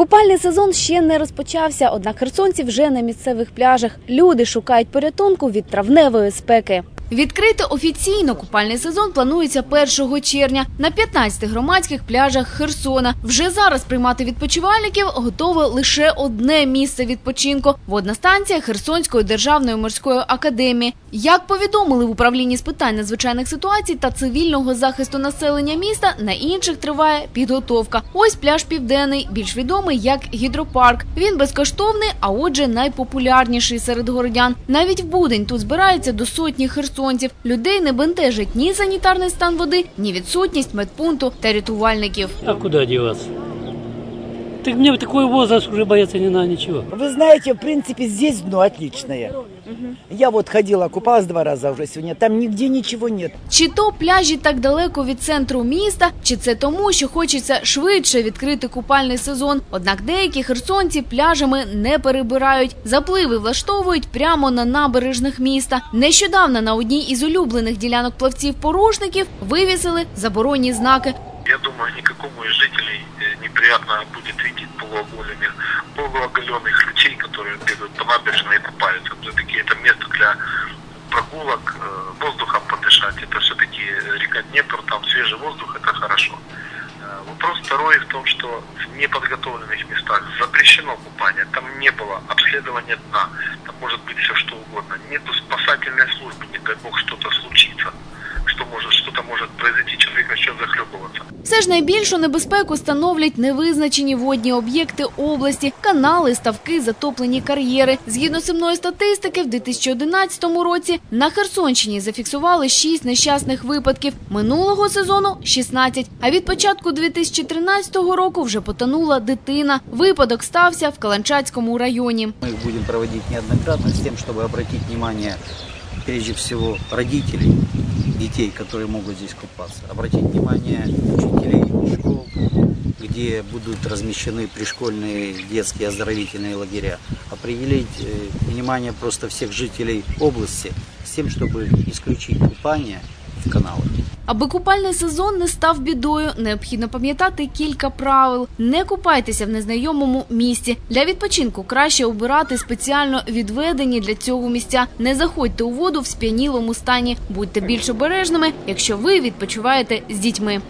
Купальний сезон ще не розпочався, однак херсонці вже на місцевих пляжах. Люди шукають порятунку від травневої спеки. Відкрити офіційно купальний сезон планується 1 червня на 15 громадських пляжах Херсона. Вже зараз приймати відпочивальників готове лише одне місце відпочинку – водна станція Херсонської державної морської академії. Як повідомили в управлінні з питань надзвичайних ситуацій та цивільного захисту населення міста, на інших триває підготовка. Ось пляж Південний, більш відомий як гідропарк. Він безкоштовний, а отже, найпопулярніший серед городян. Навіть в будень тут збирається до сотні херсонців. Людей не бентежить ні санітарний стан води, ні відсутність медпункту та рятувальників. А куди деваться? Так мне в такой возраст уже бояться не надо ничего. Вы знаете, в принципе, здесь дно отличное. Я вот ходила, купалась два раза уже сегодня. Там нигде ничего нет. Чи то пляжі так далеко від центру міста, чи це тому, що хочеться швидше відкрити купальний сезон. Однак деякі херсонці пляжами не перебирають. Запливи влаштовують прямо на набережних міста. Нещодавно на одній із улюблених ділянок плавців-порушників вивісили заборонні знаки. Я думаю, никакому из жителей э, неприятно будет видеть полуоголенных, полуоголенных людей, которые бегают по набережной и купаются. Все-таки это место для прогулок, э, воздухом подышать. Это все-таки река Днепр, там свежий воздух, это хорошо. Э, Вопрос второй в том, что в неподготовленных местах запрещено купание. Там не было обследования дна. Там может быть все что угодно. Нету спасательной службы, не дай бог что-то случится. Что может, что-то может произойти. Все ж найбільшу небезпеку становлять невизначені водні об'єкти області, канали, ставки, затоплені кар'єри. Згідно сумної статистики, в 2011 році на Херсонщині зафіксували 6 нещасних випадків. Минулого сезону – 16. А від початку 2013 року вже потонула дитина. Випадок стався в Каланчацькому районі. Мы их будем проводить неоднократно с тем, чтобы обратить внимание, прежде всего, родителей детей, которые могут здесь купаться. Обратить внимание где будут размещены пришкольные детские оздоровительные лагеря. Определить э, внимание просто всех жителей области с тем, чтобы исключить купание в каналах. Аби купальний сезон не став бідою, необхідно пам'ятати кілька правил. Не купайтеся в незнайомому місці. Для відпочинку краще обирати спеціально відведені для цього місця. Не заходьте у воду в сп'янілому стані. Будьте більш обережними, якщо ви відпочиваєте з дітьми.